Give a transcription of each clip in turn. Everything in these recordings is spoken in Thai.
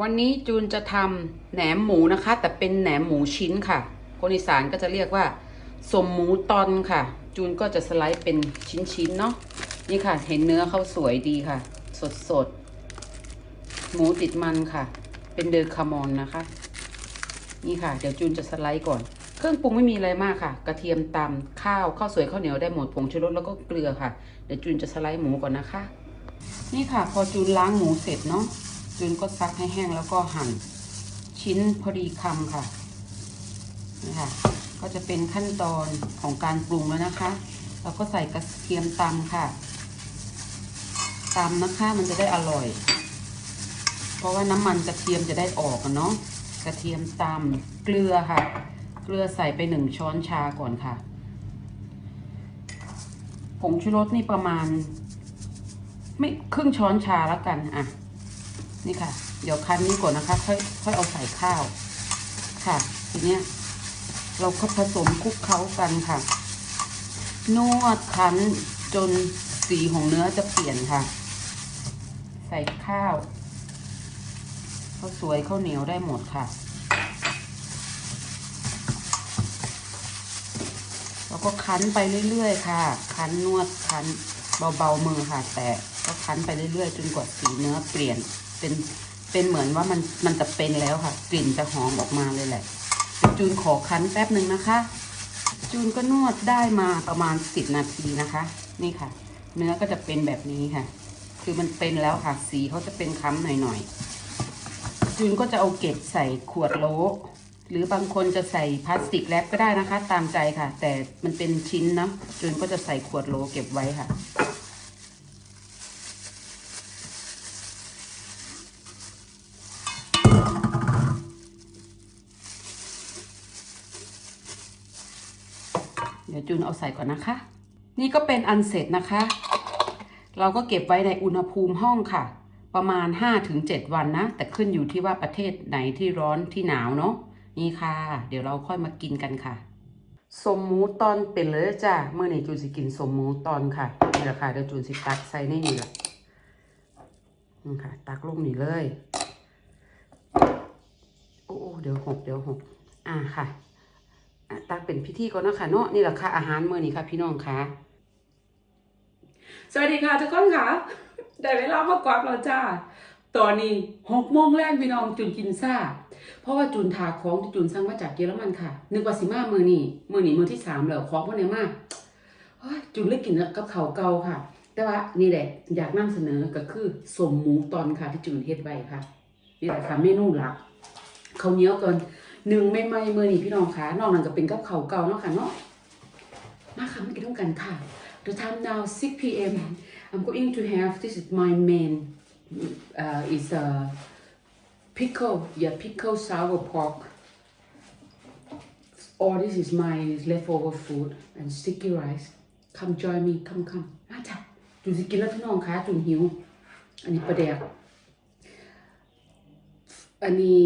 วันนี้จูนจะทำแหนมหมูนะคะ แต่เป็นแหนมหมูชิ้นค่ะ คนอีสานก็จะเรียกว่า สมหมูตอนค่ะ จูนก็จะสไลด์เป็นชิ้นๆเนาะนี่ค่ะ เห็นเนื้อเขาสวยดีค่ะ สดๆหมูติดมันค่ะ เป็นเดอร์คามอนนะคะ นี่ค่ะ เดี๋ยวจูนจะสไลด์ก่อน เครื่องปรุงไม่มีอะไรมากค่ะ กระเทียมตำข้าวข้าวสวยข้าวเหนียวได้หมดผงชูรสแล้วก็เกลือค่ะ เดี๋ยวจูนจะสไลด์หมูก่อนนะคะ นี่ค่ะ พอจูนล้างหมูเสร็จเนาะ จูนก็ซักให้แห้งแล้วก็หั่นชิ้นพอดีคำค่ะนี่ค่ะ ก็จะเป็นขั้นตอนของการปรุงแล้วนะคะเราก็ใส่กระเทียมตำค่ะตำนะคะมันจะได้อร่อย เพราะว่าน้ำมันกระเทียมจะได้ออกเนาะกระเทียมตำเกลือค่ะ เกลือใส่ไปหนึ่งช้อนชาก่อนค่ะผงชูรสนี่ประมาณ ไม่ครึ่งช้อนชาแล้วกันอะ นี่ค่ะ เดี๋ยวคั้นนี้ก่อนนะคะ ค่อยค่อยเอาใส่ข้าว ค่ะ ทีเนี้ยเราก็ผสมคลุกเคล้ากันค่ะ นวดคั้นจนสีของเนื้อจะเปลี่ยนค่ะ ใส่ข้าวข้าวสวยข้าวเหนียวได้หมดค่ะ แล้วก็คั้นไปเรื่อยๆค่ะ คั้นนวดคั้นเบาๆมือค่ะ แต่ก็คั้นไปเรื่อยๆ จนกว่าสีเนื้อเปลี่ยน เป็นเป็นเหมือนว่ามันมันจะเป็นแล้วค่ะ กลิ่นจะหอมออกมาเลยแหละจูนขอคั้นแป๊บหนึ่งนะคะ จูนก็นวดได้มาประมาณสิบนาทีนะคะ นี่ค่ะ เนื้อก็จะเป็นแบบนี้ค่ะ คือมันเป็นแล้วค่ะ สีเขาจะเป็นค้ำหน่อยๆจูนก็จะเอาเก็บใส่ขวดโหลหรือบางคนจะใส่พลาสติกแรปก็ได้นะคะ ตามใจค่ะ แต่มันเป็นชิ้นนะจูนก็จะใส่ขวดโหลเก็บไว้ค่ะ เดี๋ยวจูนเอาใส่ก่อนนะคะ นี่ก็เป็นอันเสร็จนะคะ เราก็เก็บไว้ในอุณหภูมิห้องค่ะ ประมาณ 5-7 วันนะ แต่ขึ้นอยู่ที่ว่าประเทศไหนที่ร้อนที่หนาวเนาะนี่ค่ะ เดี๋ยวเราค่อยมากินกันค่ะ สมมูตอนเป็นเลยจ้ะเมื่อนี้จูนสิกินสมมูตอนค่ะนี่แหละค่ะเดี๋ยวจูนสิตักใส่ในนี่แหละนี่ค่ะ ตักลงนี่เลย โอ้เดี๋ยวหกเดี๋ยวหกอ่าค่ะ ตักเป็นพิธีก่อนนะคะเนาะนี่แหละค่ะอาหารมื้อนี้ค่ะพี่น้องค่ะ สวัสดีค่ะทุกคนค่ะ ได้เวลามากวาดแล้วจ้าตอนนี้หกโมงแรกพี่น้องจุนกินซ่า เพราะว่าจุนทาของที่จุนสั่งมาจากเยอรมันค่ะ นึกว่าสิมามือนี้มือนี้มือที่สามแล้วของพวกนี้มากจุนเลยกินกับเขาเกาค่ะ แต่ว่านี่แหละอยากนำเสนอก็คือสมหมูตอนค่ะที่จุนเฮ็ดไว้ค่ะนี่แหละค่ะเมนูหลักเขาเนี้ยก่อน หนึ่งไม่ไม่ๆมือนี้พี่น้องคะนอกนั้นก็เป็นกับเขาเก่าเนาะค่ะเนาะมาค่ะไมากินด้วยกันค่ะ The time now 6 p.m. I'm going to have this is my main uh, is a pickle yeah pickle sour pork or this is my leftover food and sticky rice come join me come come มาจ้ะจุนสิกินแล้วพี่น้องคะจุนหิว อันนี้ปลาแดกอันนี้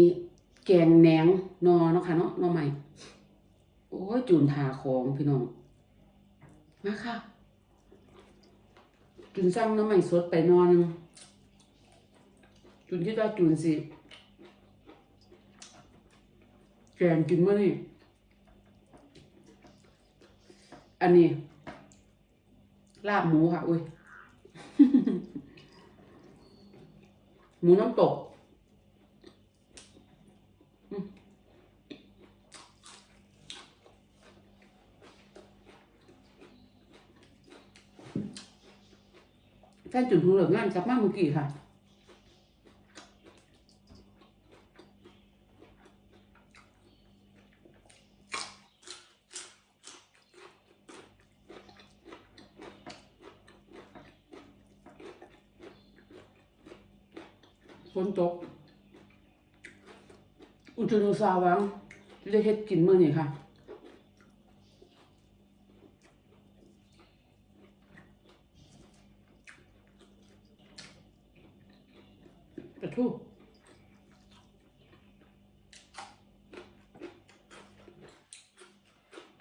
แกงแหนงนอเนาะค่ะเนาะนอใหม่ โอ้ยจูนทาของพี่น้อง มาค่ะ จุนสั่งน้ำใหม่สดไปนอนจุนคิดว่าจุนสิแกงกินเมื่อนี่อันนี้ ลาบหมูค่ะ อุ้ย หมูน้ำตก แฟนจุนเพิ่งเลิกงานกลับมาเมื่อกี้ค่ะฝนตก อุจนุสาวังได้เฮ็ดกินมื้อนี้ค่ะ กระทู้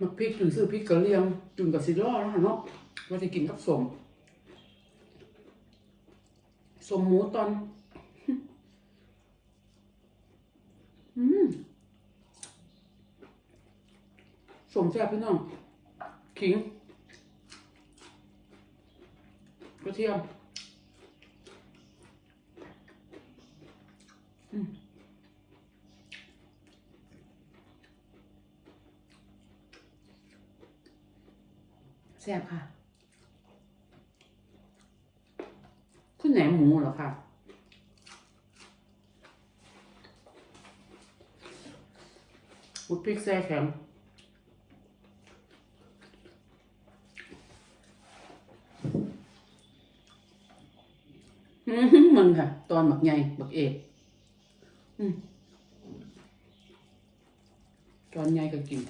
มาพริกถึงซื้อพริกกะเหรี่ยงจุนกับซิล่อแล้วค่ะเนาะว่าจะกินกับสมสมหมูตอน อืมสมแซ่บพี่น้อง ขิง กระเทียม อืม แซ่บค่ะขึ้นแหนหมูเหรอคะอุดพริกแซ่แข็งมึงค่ะ ตอนบักใหญ่บักเอกตอนใหญ่ก็กิน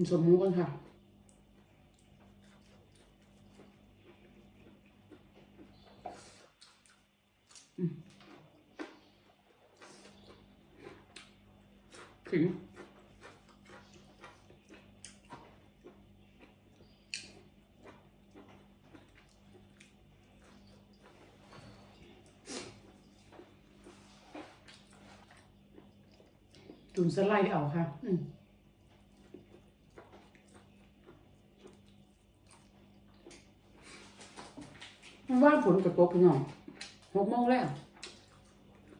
มันสมมุติกันค่ะอืมถึงจุนสไลด์เอาค่ะ อืม มันว่า ฝนกระตกพี่น้องหกโมงแล้ว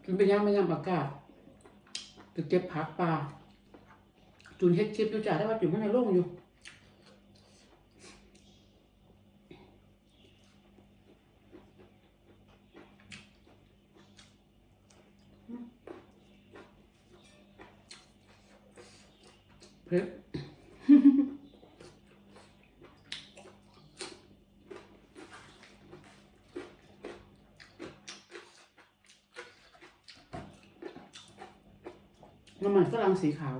จุนไปย่างไปย่างปากกาศจะเก็บผักปลาจุนเฮ็ดคลิปอยู่จ้าได้ว่าจุนมันในโล่งอยู่เผ็ด น้ำมันฝรั่ง สีขาว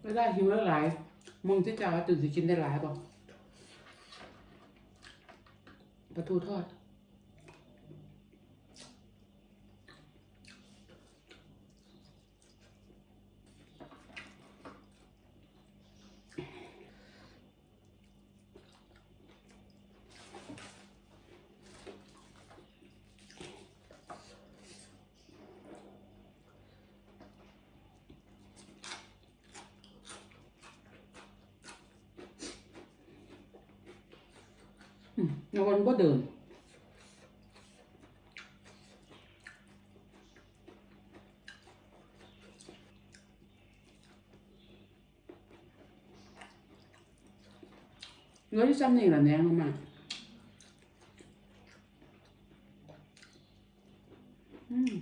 ไม่ได้หิวแล้วหลายมึงที่จะตื่นสิกินได้หลายบอกปลาทูทอด อืมแล้ววันก็เดินเนื้อที่ซ้ำนี่แหละแนงมากอืม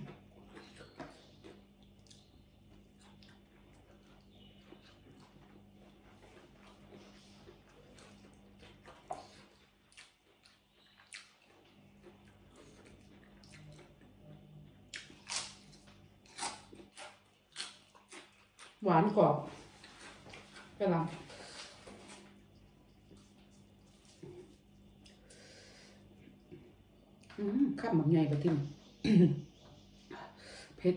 หวานกรอบกระลำอืมข้ามหมักใหญ่กว่าที่เผ็ด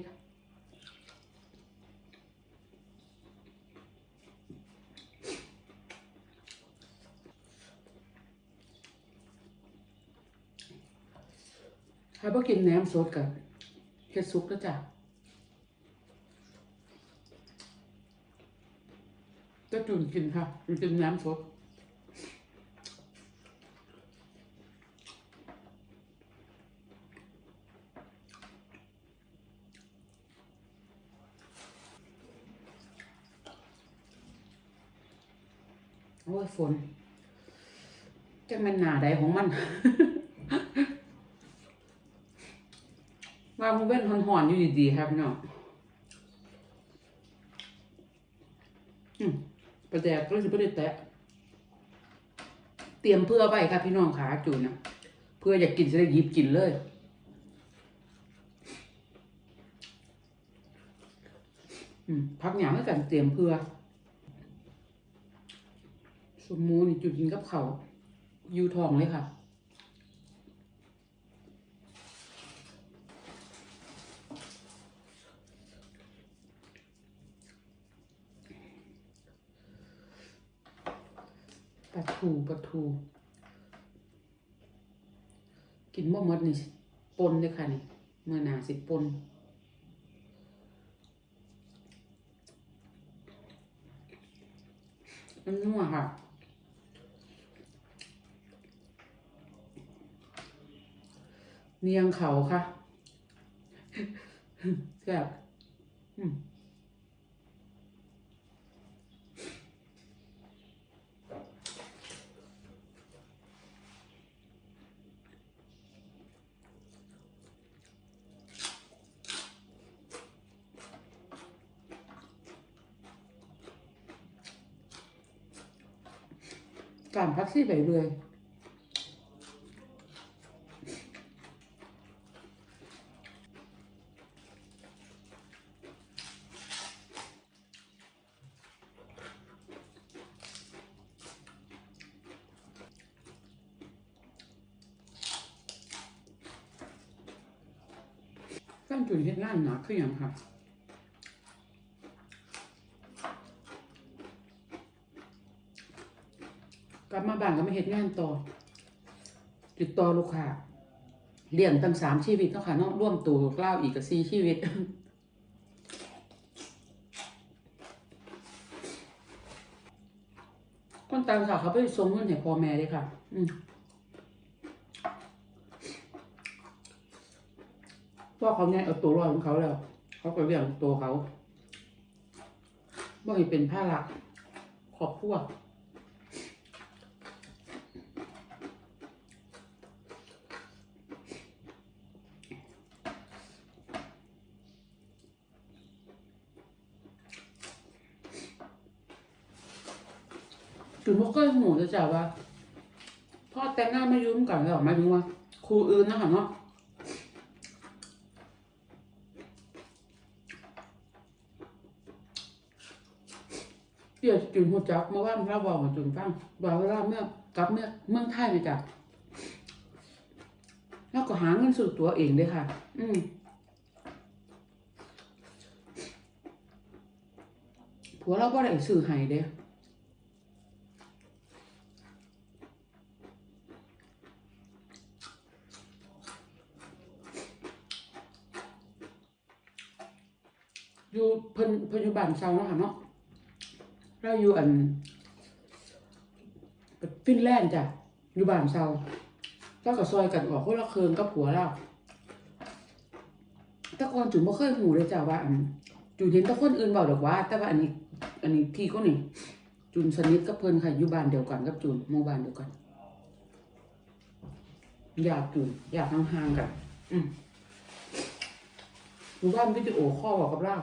ถ้าบ่กินแหนมสดกับเฮ็ดซุปแล้วจ้ะก็ จุนกินค่ะจุนกินแหนมสดโอ้ยฝนจังมันหนาใดของมัน ว่ามันเป็นหอนๆอยู่ดีๆครับพี่น้องอืม ประแดกก็เลยไม่ได้แตะ เตรียมเพื่อไว้ค่ะพี่น้องขาจูนนะเพื่ออยากกินจะได้หยิบกินเลยพักหยางแล้วกันเตรียมเพื่อ สมมูนี่จุดกินกับเขายูทองเลยค่ะ ปลา ทูปลาทู กินบ่หมดนี่ปนเลยค่ะนี่เมื่อหนาสิปนมันนัวค่ะเนียงเขาค่ะ แซ่บอืม ซี่ไปเรื่อยก้านจุนเฮ็ดงานหนักคืออย่างค่ะกลับมาบ้านก็ไม่ เฮ็ดงานต่อ ติดต่อลูกค้าเลี้ยงตั้งสามชีวิตเนาะค่ะเนาะร่วมตัวกล้าวอีกกับสี่ชีวิตคนต่างชาติเขาไปส่งเงินให้พ่อแม่เลยค่ะ อืมพ่อเขาเนี่ยเอาตัวรอดของเขาแล้ว เขาก็เลี้ยงตัวเขาบ่ให้เป็นภาระครอบครัว จุนพวกก็หมูจะจ่าว่าพ่อแต่งหน้าไม่ยุ่งกันแล้วหมายถึงว่าครูอื่นนะคะเนาะเดี๋ยวจุนหัวจักมาว่าเราบอกมาจุนฟังบอกว่าเราเมื่อกลับเมื่อเมืองไทยมาจากแล้วก็หาเงินสู่ตัวเองด้วยค่ะ อืมผัวเราก็ได้สื่อให้เด้อ พิ่นเพิ่นอยู่บ้านเซาเนาะค่ะเนาะเราอยู่อันฟินแลนด์จ้ะอยู่บ้านเซาแล้วก็ซอยกันออกคนละเคืนกับผัวเราต่ก่อนจุนบ่เคยหูเลยจ้ะว่าอันจุนเห็นต่คนอื่นเว้าดอกว่า แต่ว่าอันนี้ อันนี้พี่ก็นี่จุนสนิทกับเพิ่นค่ะอยู่บ้านเดียวกันกับจุนหมู่บ้านเดียวกัน อยากจุนอยากห่างๆกัน อืมอยู่บ้านวิดีโอคอบอกกับเรา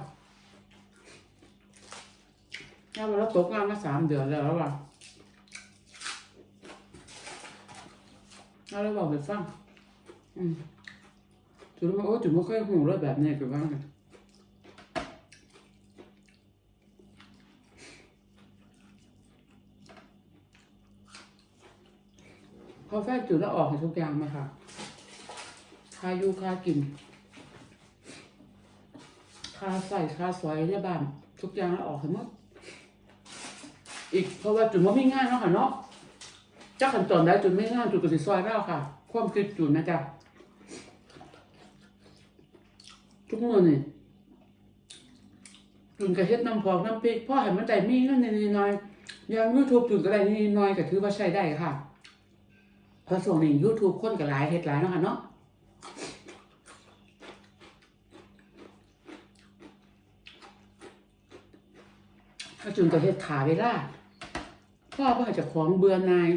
ถ้าเราตกงานมาสามเดือนแล้วว่ะแล้วเราบอกไปฟังอืมจุดมาโอ้จุดไม่ค่อยหูเลยแบบนี้คือว่าไงพอแฟนจุดแล้วออกให้ทุกอย่างมาค่ะค่าอยู่ค่ากินค่าใส่ค่าสวยในบ้านทุกอย่างแล้วออกให้หมด อีกเพราะว่าจุดว่าไม่ง่ายเนาะค่ะเนาะเจ้าขั้นตอนได้จุดไม่ง่ายจุดก็สิซอยแล้วค่ะ ความคิดจุดนะจ๊ะทุกมื้อนี่จุนก็เฮ็ดน้ำพอกน้ำพริกพ่อให้มันได้มีเงินนิดหน่อยย่าง YouTube จุนก็ได้นิดหน่อยก็ถือว่าใช้ได้ค่ะเพราะช่วงนี้ YouTube คนก็หลายเฮ็ดหลายเนาะค่ะเนาะจุนก็เฮ็ดขาเวลา พ่อเพื่าจะของเบือนนาย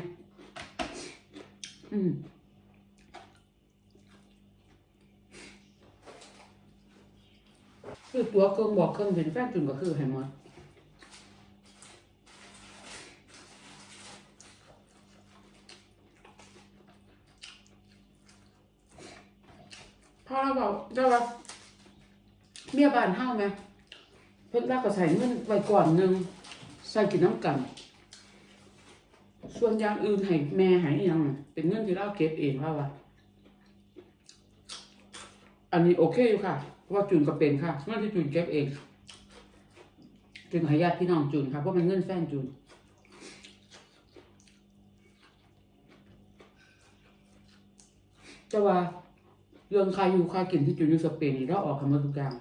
อืมคือตัวเครื่องบอกเครื่องเห็นแฟนจุนก็คือให้หมดพอเราบอกเราว่าเมียบานห้าไหมเพิ่นรักก็ใส่เงินไว้ก่อนหนึ่งใส่กินน้ำกัน ส่วนอย่างอื่นให้แม่ให้ยังเป็นเงินที่เราเก็บเองว่าว่าอันนี้โอเคอยู่ค่ะเพราะว่าจูนก็เป็นค่ะเงินที่จูนเก็บเองจูนให้ญาติพี่น้องจูนค่ะเพราะมันเงินแฟนจูนแต่ว่าเรื่องค่าอยู่ค่ากินที่จูนอยู่สเปนนี่เราออกคำว่าทุกอย่าง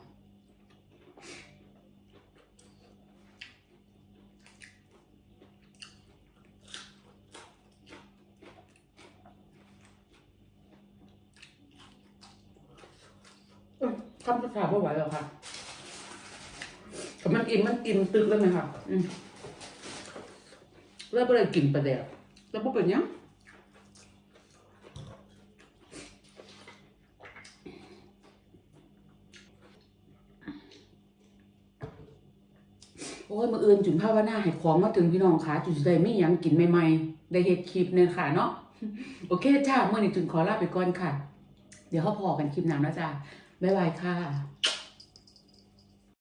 เอ้ยคำภาษาไม่ไหวหรอกค่ะแต่มันอิ่มมันอิ่มตึกแล้วไหมค่ะ อืมแล้วก็เลยกินประเดี๋ยวแล้วพวกเป็นหยังโอ้ยมื่ออื่นจุนภาวนาให้ของมาถึงพี่น้องค่ะจุนสิได้ไม่ยังกินใหม่ๆ ได้เฮ็ดคลิปเนี่ยค่ะเนาะโอเคจ้าเมื่อนี้จุนขอลาไปก่อนค่ะ เดี๋ยวเขาพอกันคลิปหน้านะจ้า บ๊ายบายค่ะ